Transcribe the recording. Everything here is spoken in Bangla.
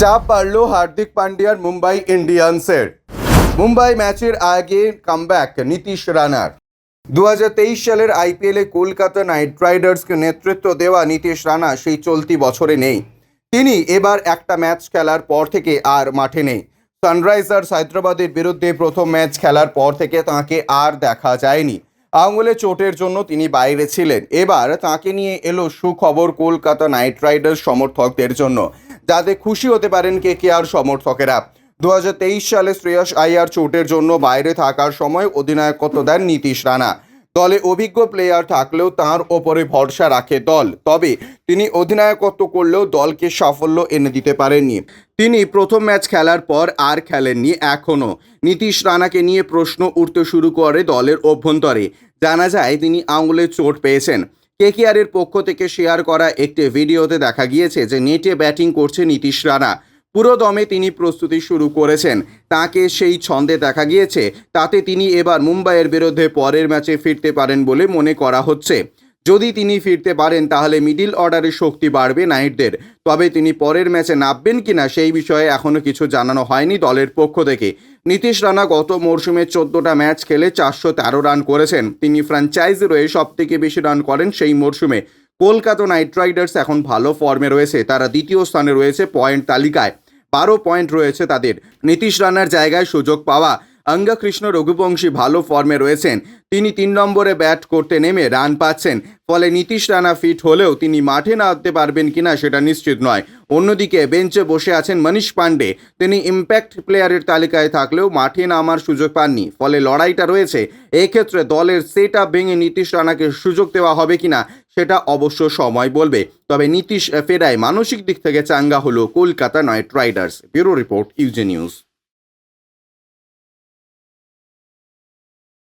চাপ বাড়ল হার্দিক পান্ডিয়ার মুম্বাই ইন্ডিয়ান্সের। মুম্বাই ম্যাচের আগে কামব্যাক নীতিশ রানার। দু হাজার তেইশ সালের আইপিএলে কলকাতা নাইট রাইডার্সকে নেতৃত্ব দেওয়া নীতিশ রানা সেই চলতি বছরে নেই। তিনি এবার একটা ম্যাচ খেলার পর থেকে আর মাঠে নেই। সানরাইজার্স হায়দ্রাবাদের বিরুদ্ধে প্রথম ম্যাচ খেলার পর থেকে তাকে আর দেখা যায়নি। আঙুলে চোটের জন্য তিনি বাইরে ছিলেন। এবার তাকে নিয়ে এলো সুখবর কলকাতা নাইট রাইডার্স সমর্থকদের জন্য। যাতে খুশি হতে পারেন কে কে আর সমর্থকেরা। দু হাজার তেইশ সালে শ্রেয়স আইয়ার চোটের জন্য বাইরে থাকার সময় অধিনায়কত্ব দেন নীতিশ রানা। দলে অভিজ্ঞ প্লেয়ার থাকলেও তার ওপরে ভরসা রাখে দল। তবে তিনি অধিনায়কত্ব করলেও দলকে সাফল্য এনে দিতে পারেননি। তিনি প্রথম ম্যাচ খেলার পর আর খেলেননি এখনও। নীতিশ রানাকে নিয়ে প্রশ্ন উঠতে শুরু করে দলের অভ্যন্তরে। জানা যায় তিনি আঙুলে চোট পেয়েছেন। কেকেআরের পক্ষ থেকে শেয়ার করা একটি ভিডিওতে দেখা গিয়েছে যে নেটে ব্যাটিং করছে নীতিশ রানা। পুরো দমে তিনি প্রস্তুতি শুরু করেছেন। তাকে সেই ছন্দে দেখা গিয়েছে। তাতে তিনি এবার মুম্বাইয়ের বিরুদ্ধে পরের ম্যাচে ফিরতে পারেন বলে মনে করা হচ্ছে। যদি তিনি ফিরতে পারেন, তাহলে মিডিল অর্ডারের শক্তি বাড়বে নাইটদের। তবে তিনি পরের ম্যাচে নামবেন কিনা, সেই বিষয়ে এখনও কিছু জানানো হয়নি দলের পক্ষ থেকে। নীতিশ রানা গত মরশুমে চোদ্দোটা ম্যাচ খেলে চারশো তেরো রান করেছেন। তিনি ফ্র্যাঞ্চাইজি রয়ে সব থেকে বেশি রান করেন সেই মরশুমে। কলকাতা নাইট রাইডার্স এখন ভালো ফর্মে রয়েছে। তারা দ্বিতীয় স্থানে রয়েছে পয়েন্ট তালিকায়। বারো পয়েন্ট রয়েছে তাদের। নীতিশ রানার জায়গায় সুযোগ পাওয়া অঙ্গা কৃষ্ণ রঘুবংশী ভালো ফর্মে রয়েছেন। তিনি তিন নম্বরে ব্যাট করতে নেমে রান পাচ্ছেন। ফলে নীতিশ রানা ফিট হলেও তিনি মাঠে নামতে পারবেন কিনা সেটা নিশ্চিত নয়। অন্যদিকে বেঞ্চে বসে আছেন মনীষ পান্ডে তিনি ইম্প্যাক্ট প্লেয়ারের তালিকায় থাকলেও মাঠে নামার সুযোগ পাননি। ফলে লড়াইটা রয়েছে। এক্ষেত্রে দলের সেট আপ ভেঙে নীতিশ রানাকে সুযোগ দেওয়া হবে কিনা সেটা অবশ্য সময় বলবে। তবে নীতিশ ফেরায় মানসিক দিক থেকে চাঙ্গা হলো Kolkata Knight Riders. Bureau report, ইউজে news.